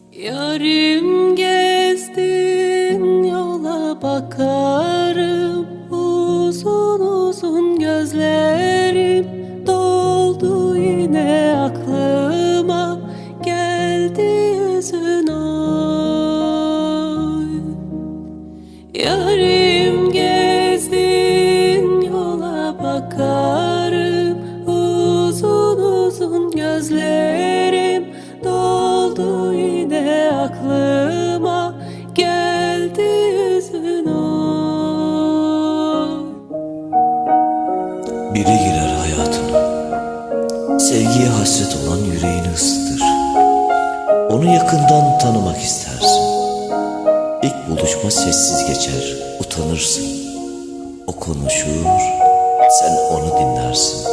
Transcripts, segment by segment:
Yarim gezdin yola bakarım. Uzun uzun gözlerim doldu yine aklıma. Geldi yüzün oy Yarim gezdin yola bakarım. Uzun uzun gözlerim Biri girer hayatına. Sevgiye hasret olan yüreğini ısıtır. Onu yakından tanımak istersin. İlk buluşma sessiz geçer, utanırsın. O konuşur, sen onu dinlersin.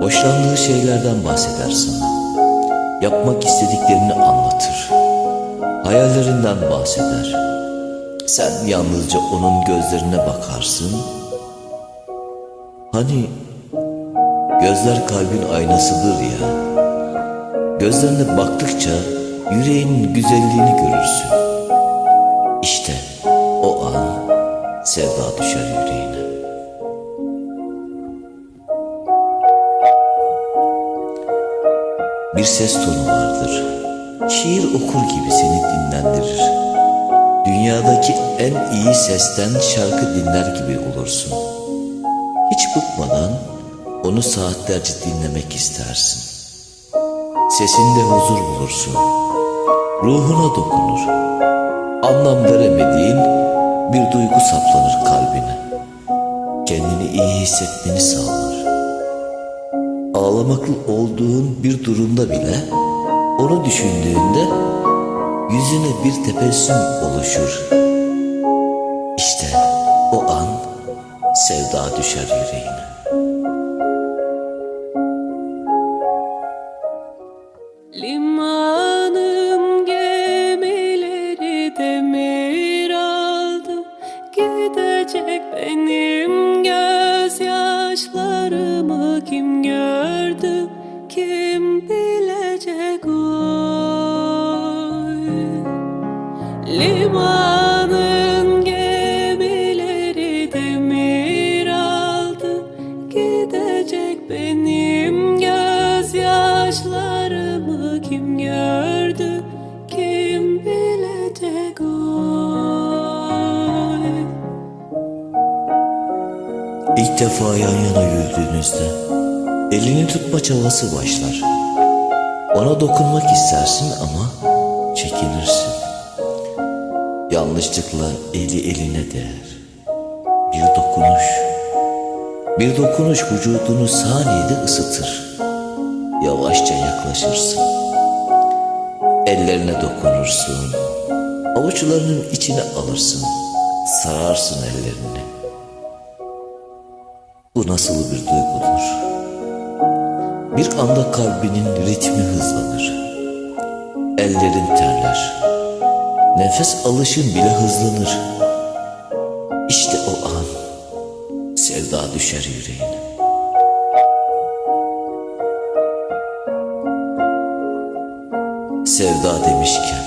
Hoşlandığı şeylerden bahseder sana. Yapmak istediklerini anlatır. Hayallerinden bahseder. Sen yalnızca onun gözlerine bakarsın Hani gözler kalbin aynasıdır ya. Gözlerine baktıkça yüreğin güzelliğini görürsün. İşte o an sevda düşer yüreğine. Bir ses tonu vardır. Şiir okur gibi seni dinlendirir. Dünyadaki en iyi sesten şarkı dinler gibi olursun. Hiç bıkmadan onu saatlerce dinlemek istersin. Sesinde huzur bulursun. Ruhuna dokunur. Anlam veremediğin bir duygu saplanır kalbine. Kendini iyi hissetmeni sağlar. Ağlamaklı olduğun bir durumda bile onu düşündüğünde yüzüne bir tebessüm oluşur. Sevda düşer yüreğine. Limanın gemileri demir aldı. Gidecek benim gözyaşlarımı kim gördü? Kim bilecek oy? Limanın gözyaşlarımı kim gördü Kim bilecek oy İlk defa yan yana yürüdüğünüzde elini tutma çabası başlar. Ona dokunmak istersin ama çekinirsin. Yanlışlıkla eli eline değer. Bir dokunuş, bir dokunuş vücudunu saniyede ısıtır. Yavaşça yaklaşırsın. Ellerine dokunursun. Avuçlarının içine alırsın. Sararsın ellerini. Bu nasıl bir duygudur? Bir anda kalbinin ritmi hızlanır. Ellerin terler. Nefes alışın bile hızlanır. İşte o an sevda düşer yüreğine. Sevda demişken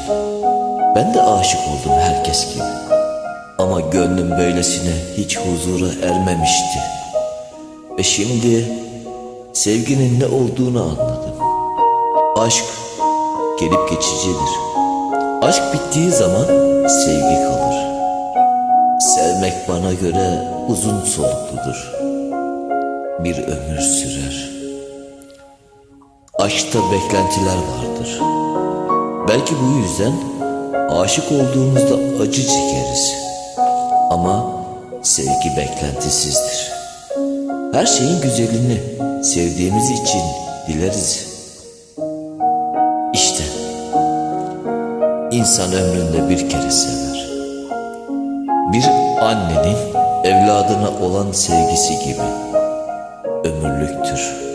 ben de aşık oldum herkes gibi. Ama gönlüm böylesine hiç huzura ermemişti. Ve şimdi sevginin ne olduğunu anladım. Aşk gelip geçicidir. Aşk bittiği zaman sevgi kalır. Sevmek bana göre uzun solukludur. Bir ömür sürer. Aşkta beklentiler vardır. Belki bu yüzden aşık olduğumuzda acı çekeriz. Ama sevgi beklentisizdir. Her şeyin güzelini sevdiğimiz için dileriz. İşte insan ömründe bir kere sever. Bir annenin evladına olan sevgisi gibi ömürlüktür.